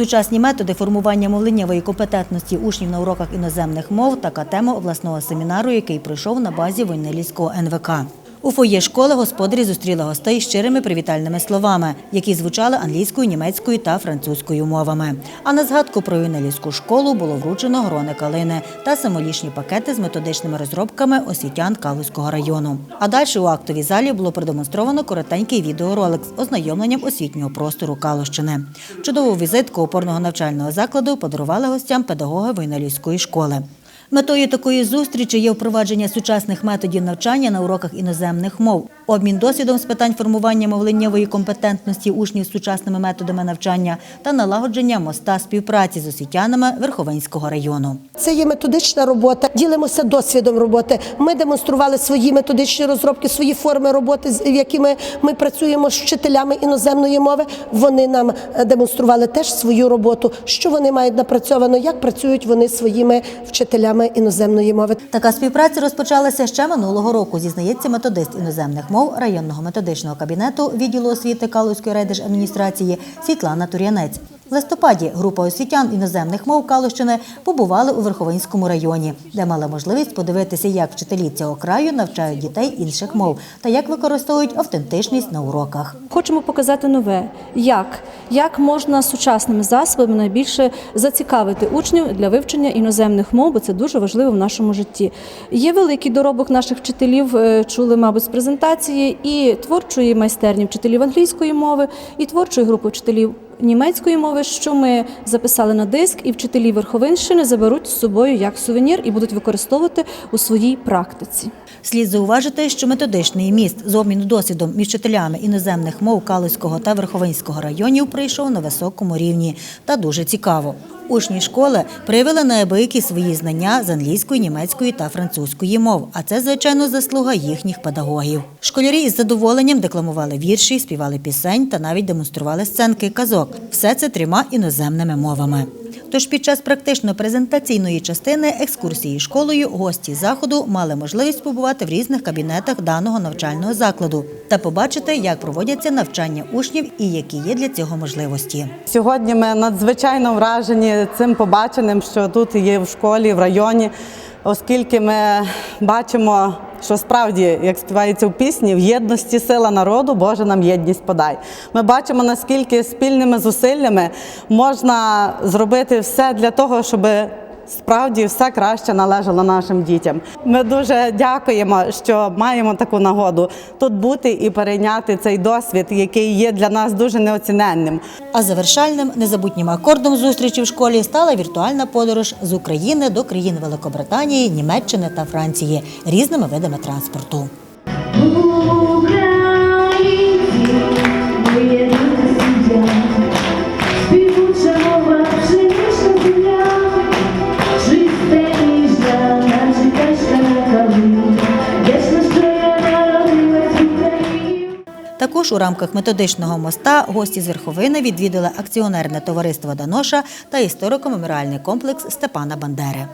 Сучасні методи формування мовленнєвої компетентності учнів на уроках іноземних мов така тема обласного семінару, який пройшов на базі Войнилівського НВК. У фоє школи господарі зустріли гостей щирими привітальними словами, які звучали англійською, німецькою та французькою мовами. А на згадку про юнелівську школу було вручено грони калини та символічні пакети з методичними розробками освітян Калузького району. А далі у актовій залі було продемонстровано коротенький відеоролик з ознайомленням освітнього простору Калущини. Чудову візитку опорного навчального закладу подарували гостям педагоги Войнелівської школи. Метою такої зустрічі є впровадження сучасних методів навчання на уроках іноземних мов, обмін досвідом з питань формування мовленнєвої компетентності учнів з сучасними методами навчання та налагодження моста співпраці з освітянами Верховинського району. Це є методична робота. Ділимося досвідом роботи. Ми демонстрували свої методичні розробки, свої форми роботи, з якими ми працюємо з вчителями іноземної мови. Вони нам е, демонстрували теж свою роботу, що вони мають напрацьовано, як працюють вони своїми вчителями іноземної мови. Така співпраця розпочалася ще минулого року, зізнається методист іноземних мов районного методичного кабінету відділу освіти Калузької райдержадміністрації Світлана Тур'янець. В листопаді група освітян іноземних мов Калущини побували у Верховинському районі, де мали можливість подивитися, як вчителі цього краю навчають дітей інших мов та як використовують автентичність на уроках. Хочемо показати нове, як, як можна сучасними засобами найбільше зацікавити учнів для вивчення іноземних мов, бо це дуже важливо в нашому житті. Є великий доробок наших вчителів, е, чули, мабуть, з презентації, і творчої майстерні вчителів англійської мови, і творчої групи вчителів. Німецької мови, що ми записали на диск, і вчителі Верховинщини заберуть з собою як сувенір і будуть використовувати у своїй практиці. Слід зауважити, що методичний міст з обміну досвідом між вчителями іноземних мов Калузького та Верховинського районів прийшов на високому рівні та дуже цікаво. Учні школи проявили неабиякі свої знання з англійської, німецької та французької мов, а це, звичайно, заслуга їхніх педагогів. Школярі із задоволенням декламували вірші, співали пісень та навіть демонстрували сценки казок. Все це трьома іноземними мовами. Тож під час практично-презентаційної частини екскурсії школою гості заходу мали можливість побувати в різних кабінетах даного навчального закладу та побачити, як проводяться навчання учнів і які є для цього можливості. Сьогодні ми надзвичайно вражені цим побаченим, що тут є в школі, в районі, оскільки ми бачимо, що справді, як співається в пісні, в єдності сила народу, Боже нам єдність подай. Ми бачимо, наскільки спільними зусиллями можна зробити все для того, щоб Справді все краще належало нашим дітям. Ми дуже дякуємо, що маємо таку нагоду тут бути і перейняти цей досвід, який є для нас дуже неоціненним. А завершальним незабутнім акордом зустрічі в школі стала віртуальна подорож з України до країн Великобританії, Німеччини та Франції різними видами транспорту. Також у рамках методичного моста гості з Верховини відвідали акціонерне товариство Даноша та історико-меморіальний комплекс Степана Бандери.